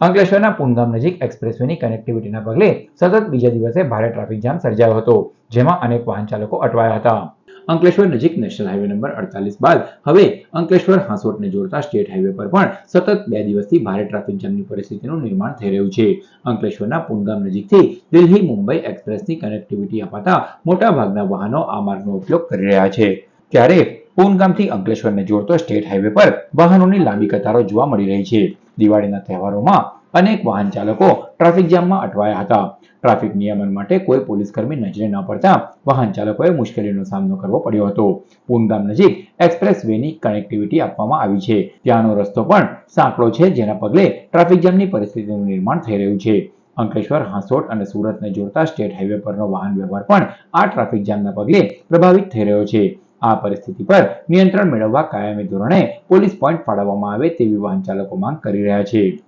અંકલેશ્વરના પૂનગામ નજીક એક્સપ્રેસવેની કનેક્ટિવિટીના પગલે સતત બીજા દિવસે ભારે ટ્રાફિક જામ સર્જાયો હતો, જેમાં અનેક વાહન ચાલકો અટવાયા હતા. અંકલેશ્વર નજીક નેશનલ હાઈવે નંબર અડતાલીસ બાદ હવે અંકલેશ્વર હાંસોટને જોડતા સ્ટેટ હાઈવે પર પણ સતત બે દિવસથી ભારે ટ્રાફિક જામની પરિસ્થિતિનું નિર્માણ થઈ રહ્યું છે. અંકલેશ્વરના પૂનગામ નજીકથી દિલ્હી મુંબઈ એક્સપ્રેસની કનેક્ટિવિટી અપાતા મોટાભાગના વાહનો આ માર્ગનો ઉપયોગ કરી રહ્યા છે. ત્યારે પૂનગામથી અંકલેશ્વરને જોડતો સ્ટેટ હાઈવે પર વાહનોની લાંબી કતારો જોવા મળી રહી છે. દિવાળીના તહેવારોમાં અનેક વાહન ચાલકો ટ્રાફિક જામમાં અટવાયા હતા. ટ્રાફિક નિયમન માટે કોઈ પોલીસ કર્મી નજરે ન પડતા વાહન ચાલકોએ મુશ્કેલીનો સામનો કરવો પડ્યો હતો. પૂનગામ નજીક એક્સપ્રેસ વેની કનેક્ટિવિટી આપવામાં આવી છે. ત્યાંનો રસ્તો પણ સાંકડો છે, જેના પગલે ટ્રાફિક જામની પરિસ્થિતિનું નિર્માણ થઈ રહ્યું છે. અંકલેશ્વર, હાંસોટ અને સુરતને જોડતા સ્ટેટ હાઈવે પરનો વાહન વ્યવહાર પણ આ ટ્રાફિક જામના પગલે પ્રભાવિત થઈ રહ્યો છે. આ પરિસ્થિતિ પર નિયંત્રણ મેળવવા કાયમી ધોરણે પોલીસ પોઈન્ટ ફાળવવામાં આવે તેવી વાહન ચાલકો માંગ કરી રહ્યા છે.